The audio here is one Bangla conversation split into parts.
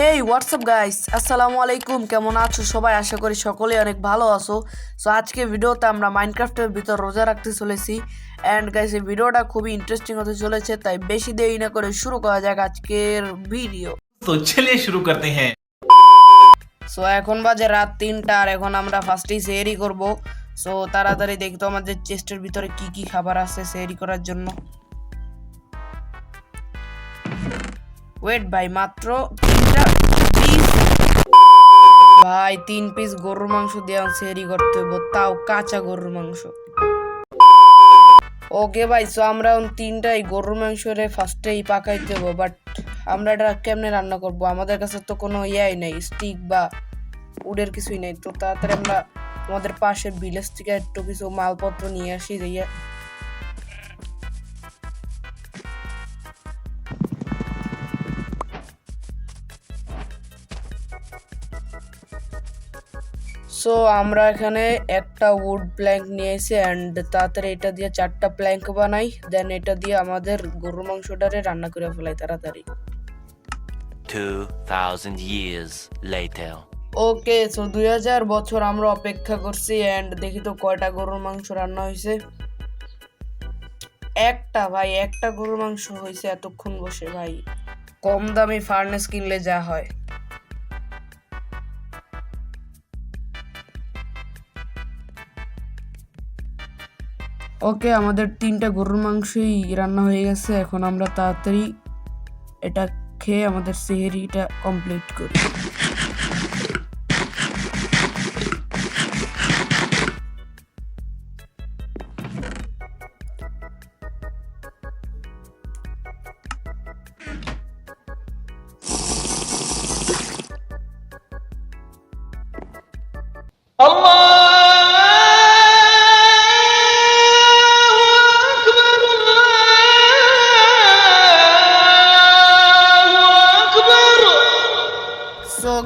হেই হোয়াটসঅ্যাপ গাইস আসসালামু আলাইকুম কেমন আছো সবাই? আশা করি সকলেই অনেক ভালো আছো। সো আজকে ভিডিওতে আমরা মাইনক্রাফ্টের ভিতর রোজা রাখতে চলেছি। অ্যান্ড গাইস এই ভিডিওটা খুবই ইন্টারেস্টিং হতে চলেছে তাই বেশি দেরি না করে শুরু করা যাক আজকের ভিডিও। তো চলে শুরু করতে হ্যাঁ। সো এখন বাজে রাত তিনটা আর এখন আমরা ফার্স্টেই সেয়ারি করব। সো তাড়াতাড়ি দেখতো আমাদের চেস্টের ভিতরে কি কি খাবার আছে সেয়ারি করার জন্য। ওয়েট ভাই মাত্র তিনটা পিস ভাই, তিন পিস গরুর মাংস দিয়ে সেহরি করতে হইব, তাও কাঁচা গরুর মাংস। ওকে ভাই সো আমরা তিনটাই গরুর মাংস রে ফার্স্টেই পাকাইতে হব বাট আমরা এটা কেমনে রান্না করব? আমাদের কাছে তো কোনো ইয়াই নাই স্টিক বা উডের কিছুই নেই। তো তাড়াতাড়ি আমরা আমাদের পাশে ভিলেজ থেকে একটু কিছু মালপত্র নিয়ে আসি দিয়ে সো আমরা এখানে একটা উড প্ল্যাঙ্ক নিয়ে এসে অ্যান্ড তাড়াতাড়ি এটা দিয়ে চারটা প্ল্যাঙ্ক বানাই দেন এটা দিয়ে আমাদের গরুর মাংসটারে রান্না করে ফেলাই তাড়াতাড়ি। 2,000 years later. ওকে সো দুই হাজার বছর আমরা অপেক্ষা করছি অ্যান্ড দেখি তো কয়টা গরুর মাংস রান্না হয়েছে। একটা ভাই একটা গরুর মাংস হয়েছে এতক্ষণ বসে ভাই। কম দামি ফার্নেস কিনলে যা হয়। ওকে, আমাদের তিনটা গরুর মাংসই রান্না হয়ে গেছে, এখন আমরা তাড়াতাড়ি এটা খেয়ে আমাদের সেহেরিটা কমপ্লিট করি।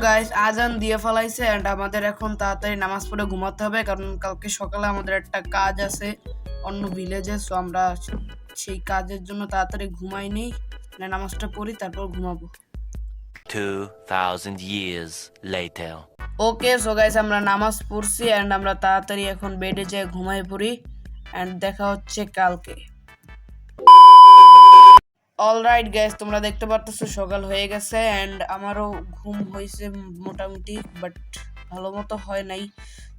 গাইস আজান দিয়ে ফেলাইছে এন্ড আমাদের এখন তাড়াতাড়ি নামাজ পড়ে ঘুমাতে হবে কারণ কালকে সকালে আমাদের একটা কাজ আছে অন্য ভিলেজে সো আমরা সেই কাজের জন্য তাড়াতাড়ি ঘুমাই নেই। মানে নামাজটা পড়ি তারপর ঘুমাবো। 2,000 years later. Okay so guys আমরা নামাজ পড়ছি এন্ড আমরা তাড়াতাড়ি এখন বেডে যেয়ে ঘুমাই পড়ি এন্ড দেখা হচ্ছে কালকে। অলরাইট গ্যাস তোমরা দেখতে পারতেছো সকাল হয়ে গেছে এন্ড আমারও ঘুম হয়েছে মোটামুটি বাট ভালো মতো হয় নাই।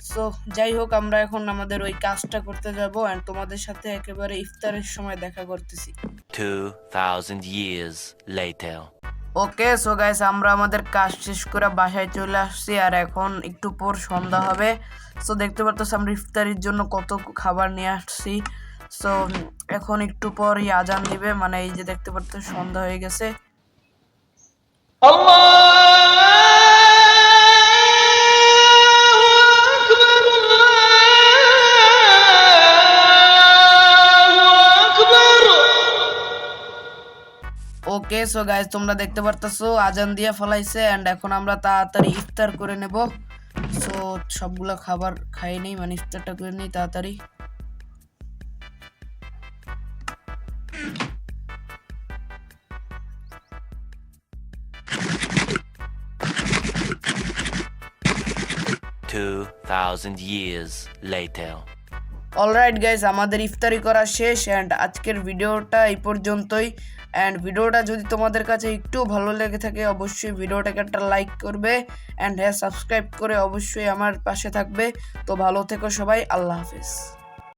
সো যাই হোক আমরা এখন আমাদের ওই কাজটা করতে যাব এন্ড তোমাদের সাথে একেবারে ইফতারের সময় দেখা করতেছি। 2,000 years later. Okay so guys আমরা আমাদের কাজ শেষ করে বাসায় চলে আসছি আর এখন একটু পর সন্ধ্যা হবে। সো দেখতে পারতেছি আমরা ইফতারির জন্য কত খাবার নিয়ে আসছি। সো এখন একটু পর এই আজান দিবে মানে এই যে দেখতে পারতেছি সন্ধ্যা হয়ে গেছে। ওকে সো গাইস তোমরা দেখতে পারতেছো আজান দিয়ে ফলাইছে এন্ড এখন আমরা তাড়াতাড়ি ইফতার করে নেব। সো সবগুলো খাবার খাই নেই মানে ইফতারটা করে নেই, তাড়াতাড়ি। Two thousand years later. Alright guys আমাদের ইফতারি করা শেষ অ্যান্ড আজকের ভিডিওটা এই পর্যন্তই। অ্যান্ড ভিডিওটা যদি তোমাদের কাছে একটু ভালো লেগে থাকে, অবশ্যই ভিডিওটাকে একটা লাইক করবে অ্যান্ড হ্যাঁ সাবস্ক্রাইব করে অবশ্যই আমার পাশে থাকবে। তো ভালো থেকো সবাই, আল্লাহ হাফিজ।